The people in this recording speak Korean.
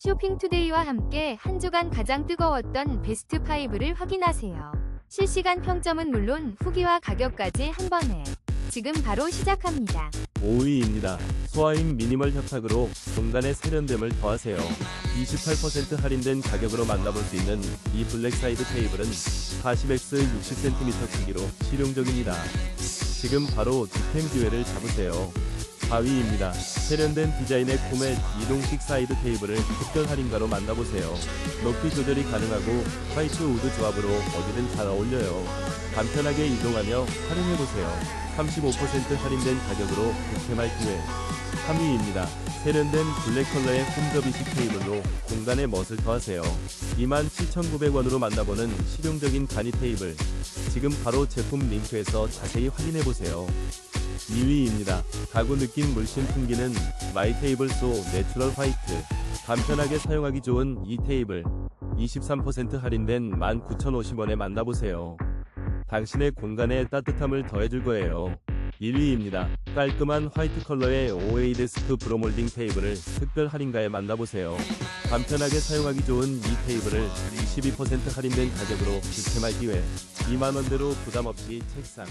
쇼핑투데이와 함께 한 주간 가장 뜨거웠던 베스트 5를 확인하세요. 실시간 평점은 물론 후기와 가격까지 한 번에 지금 바로 시작합니다. 5위입니다. 소아임 미니멀 협탁으로 공간에 세련됨을 더하세요. 28% 할인된 가격으로 만나볼 수 있는 이 블랙 사이드 테이블은 40x 60cm 크기로 실용적입니다. 지금 바로 득템 기회를 잡으세요. 4위입니다. 세련된 디자인의 코멧 이동식 사이드 테이블을 특별 할인가로 만나보세요. 높이 조절이 가능하고 화이트 우드 조합으로 어디든 잘 어울려요. 간편하게 이동하며 활용해보세요. 35% 할인된 가격으로 득템할 기회. 3위입니다. 세련된 블랙 컬러의 홈저비식 테이블로 공간의 멋을 더하세요. 27,900원으로 만나보는 실용적인 간이 테이블. 지금 바로 제품 링크에서 자세히 확인해보세요. 2위입니다. 가구 느낌 물씬 풍기는 마이 테이블 소 내추럴 화이트. 간편하게 사용하기 좋은 이 테이블. 23% 할인된 19,050원에 만나보세요. 당신의 공간에 따뜻함을 더해줄 거예요. 1위입니다. 깔끔한 화이트 컬러의 OA 데스크 브로몰딩 테이블을 특별 할인가에 만나보세요. 간편하게 사용하기 좋은 이 테이블을 22% 할인된 가격으로 득템할 기회. 2만원대로 부담없이 책상.